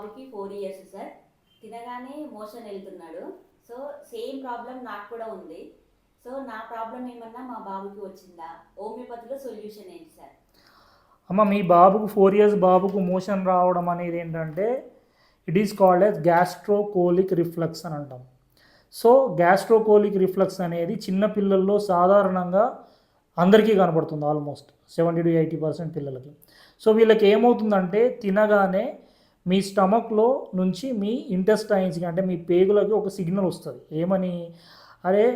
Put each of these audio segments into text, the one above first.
బాబుకి four years sir. తినగానే motion వెళ్తున్నాడు. సో సేమ్ ప్రాబ్లం నాకు కూడా ఉంది. సో నా ప్రాబ్లం ఏమన్నా మా బాబుకి వచ్చిందా? హోమియోపతిలో సొల్యూషన్ ఏంటి సార్? అమ్మ మీ బాబుకు ఫోర్ ఇయర్స్ బాబుకు మోషన్ రావడం అనేది ఏంటంటే it is called as gastrocolic reflux అని అంటాం. సో గ్యాస్ట్రోకోలిక్ రిఫ్లక్స్ అనేది చిన్న పిల్లల్లో సాధారణంగా అందరికీ కనపడుతుంది almost seventy to eighty percent పిల్లలకి. సో వీళ్ళకి ఏమవుతుందంటే తినగానే మీ స్టమక్లో నుంచి మీ ఇంటెస్టైన్స్కి అంటే మీ పేగులకి ఒక సిగ్నల్ వస్తుంది. ఏమని? అరే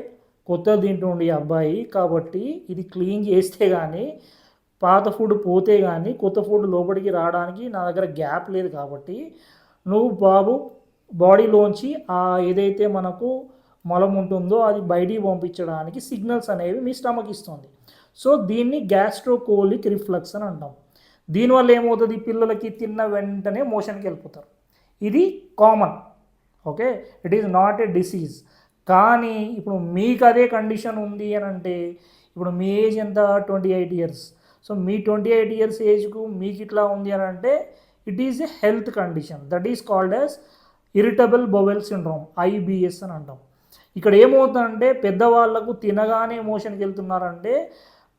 కొత్త తింటుండే ఈ అబ్బాయి కాబట్టి ఇది క్లీన్ చేస్తే కానీ పాత ఫుడ్ పోతే కానీ కొత్త ఫుడ్ లోపలికి రావడానికి నా దగ్గర గ్యాప్ లేదు కాబట్టి నువ్వు బాబు బాడీలోంచి ఆ ఏదైతే మనకు మలం ఉంటుందో అది బయటికి పంపించడానికి సిగ్నల్స్ అనేవి మీ స్టమక్ ఇస్తుంది. సో దీన్ని గ్యాస్ట్రోకోలిక్ రిఫ్లక్స్ అని అంటాం. దీనివల్ల ఏమవుతుంది? పిల్లలకి తిన్న వెంటనే మోషన్కి వెళ్ళిపోతారు. ఇది common. Okay? It is not a disease కానీ ఇప్పుడు మీకు అదే కండిషన్ ఉంది అని అంటే ఇప్పుడు మీ ఏజ్ ఎంత? ట్వంటీ ఎయిట్ ఇయర్స్ సో మీ ట్వంటీ ఎయిట్ ఇయర్స్ ఏజ్కు మీకు ఇట్లా ఉంది అని అంటే it is a health condition that is called as irritable bowel syndrome IBS అని అంటాం. ఇక్కడ ఏమవుతుందంటే పెద్దవాళ్ళకు తినగానే మోషన్కి వెళ్తున్నారంటే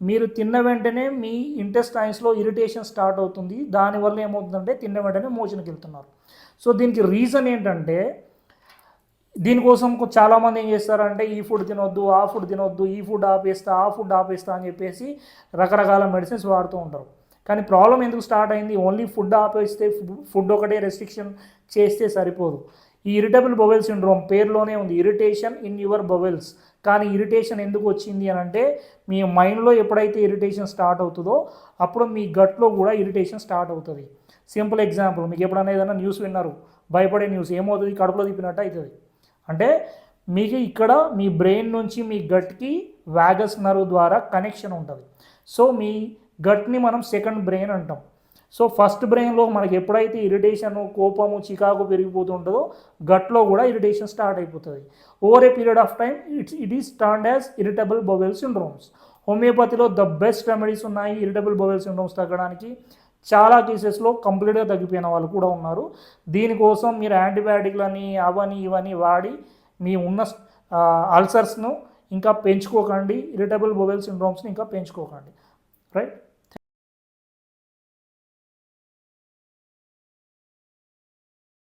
మీరు తిన్న వెంటనే మీ ఇంటెస్టైన్స్లో ఇరిటేషన్ స్టార్ట్ అవుతుంది. దానివల్ల ఏమవుతుందంటే తిన్న వెంటనే మోషన్కి వెళ్తున్నారు సో దీనికి రీజన్ ఏంటంటే దీనికోసం చాలామంది ఏం చేస్తారంటే ఈ ఫుడ్ తినొద్దు ఆ ఫుడ్ తినొద్దు ఈ ఫుడ్ ఆపేస్తా ఆ ఫుడ్ ఆపేస్తా అని చెప్పేసి రకరకాల మెడిసిన్స్ వాడుతూ ఉంటారు. కానీ ప్రాబ్లం ఎందుకు స్టార్ట్ అయింది? ఓన్లీ ఫుడ్ ఆపేస్తే ఫుడ్ ఒకటే రెస్ట్రిక్షన్ చేస్తే సరిపోదు. ఈ ఇరిటబుల్ బొవెల్ సిండ్రోమ్ పేరులోనే ఉంది. ఇరిటేషన్ ఇన్ యువర్ బొవెల్స్ కానీ ఇరిటేషన్ ఎందుకు వచ్చింది అని అంటే మీ మైండ్లో ఎప్పుడైతే ఇరిటేషన్ స్టార్ట్ అవుతుందో అప్పుడు మీ గట్లో కూడా ఇరిటేషన్ స్టార్ట్ అవుతుంది. సింపుల్ ఎగ్జాంపుల్ మీకు ఎప్పుడైనా ఏదైనా న్యూస్ విన్నారు? భయపడే న్యూస్ ఏమవుతుంది? కడుపులో తిప్పినట్టు అవుతుంది. అంటే మీకు ఇక్కడ మీ బ్రెయిన్ నుంచి మీ గట్కి వ్యాగస్ నర్వ్ ద్వారా కనెక్షన్ ఉంటుంది. సో మీ గట్ని మనం సెకండ్ బ్రెయిన్ అంటాం. సో ఫస్ట్ బ్రెయిన్లో మనకి ఎప్పుడైతే ఇరిటేషన్ కోపము చికాకు పెరిగిపోతుంటుందో గట్లో కూడా ఇరిటేషన్ స్టార్ట్ అయిపోతుంది. Over a period of time it's it is stand as irritable bowel syndromes హోమియోపతిలో ద బెస్ట్ రెమెడీస్ ఉన్నాయి. ఇరిటబుల్ బొవెల్ సిండ్రోమ్స్ తగ్గడానికి. చాలా కేసెస్లో కంప్లీట్గా తగ్గిపోయిన వాళ్ళు కూడా ఉన్నారు. దీనికోసం మీరు యాంటీబయాటిక్లని అవని ఇవని వాడి మీ ఉన్న అల్సర్స్ను ఇంకా పెంచుకోకండి. ఇరిటబుల్ బొవెల్ సిండ్రోమ్స్ని ఇంకా పెంచుకోకండి. రైట్